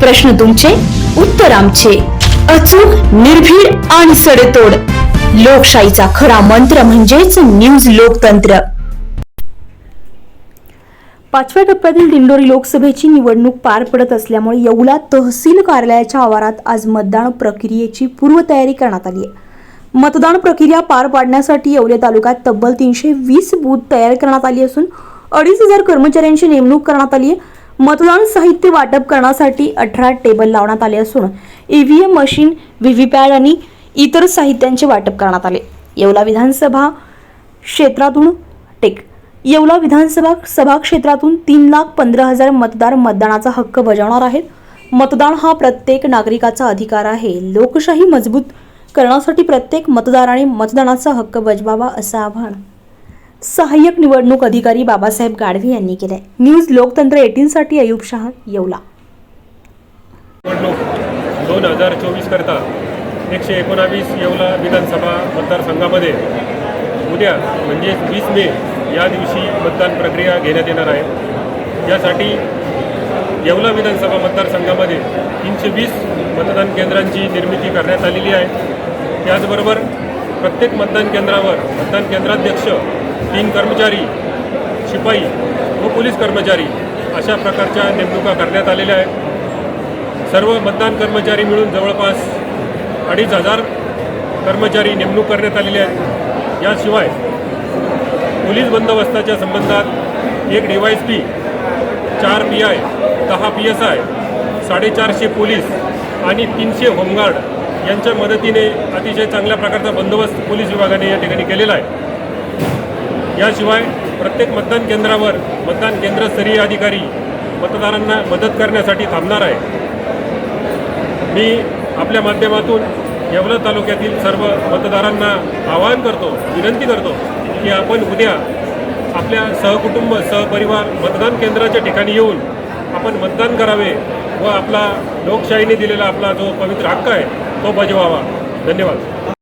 प्रश्न तुमचे उत्तर आमचे. अचूक निर्भीड आणि सडेतोड. लोकशाहीचा खरा मंत्र म्हणजेच न्यूज लोकतंत्र. पाचव्या टप्प्यातील दिंडोरी लोकसभेची निवडणूक पार पडत असल्यामुळे येवला तहसील कार्यालयाच्या आवारात आज मतदान प्रक्रियेची पूर्वतयारी करण्यात आली आहे. मतदान प्रक्रिया पार पाडण्यासाठी येवले तालुक्यात तब्बल तीनशे वीस बूथ तयार करण्यात आली असून अडीच हजार कर्मचाऱ्यांची नेमणूक करण्यात आली आहे. मतदान साहित्य वाटप करण्यासाठी अठरा टेबल लावण्यात आले असून ईव्हीएम मशीन व्हीव्हीपॅड आणि इतर साहित्यांचे वाटप करण्यात आले. येवला विधानसभा क्षेत्रातून टेक येवला विधानसभा सभा क्षेत्रातून तीन लाख पंधरा हजार मतदार मतदानाचा हक्क बजावणार आहेत. मतदान हा प्रत्येक नागरिकाचा अधिकार आहे. लोकशाही मजबूत करण्यासाठी प्रत्येक मतदाराने मतदानाचा हक्क बजवावा असं आवाहन सहाय्यक निवडणूक अधिकारी बाबासाहेब गाडवे यांनी केलंय. न्यूज लोकतंत्र एटीनसाठी अयुब शाह येवला. निवडणूक दोन हजार चोवीस करता एकशे एकोणावीस येवला विधानसभा मतदारसंघामध्ये उद्या म्हणजे वीस मे या दिवशी मतदान प्रक्रिया घेण्यात येणार आहे. यासाठी येवला विधानसभा मतदारसंघामध्ये तीनशे वीस मतदान केंद्रांची निर्मिती करण्यात आलेली आहे. त्याचबरोबर प्रत्येक मतदान केंद्रावर मतदान केंद्राध्यक्ष तीन कर्मचारी शिपाई व पोलीस कर्मचारी अशा प्रकारच्या नेमणुका करण्यात आलेल्या आहेत. सर्व मतदान कर्मचारी मिळून जवळपास अडीच हजार कर्मचारी नेमणूक करण्यात आलेले आहेत. याशिवाय पोलीस बंदोबस्ताच्या संबंधात एक डी वाय एस पी चार पी आय दहा पी एस आय साडेचारशे पोलीस आणि तीनशे होमगार्ड यांच्या मदतीने अतिशय चांगल्या प्रकारचा बंदोबस्त पोलीस विभागाने या ठिकाणी केलेला आहे. याशिवाय प्रत्येक मतदान केंद्रावर मतदान केंद्रस्तरीय अधिकारी मतदारांना मदत करण्यासाठी थांबणार आहे. मी आपल्या माध्यमातून येवला तालुक्यातील सर्व मतदारांना आवाहन करतो विनंती करतो की आपण उद्या आपल्या सहकुटुंब सहपरिवार मतदान केंद्राच्या ठिकाणी येऊन आपण मतदान करावे व आपला लोकशाहीने दिलेला आपला जो पवित्र हक्क आहे तो बजवावा. धन्यवाद.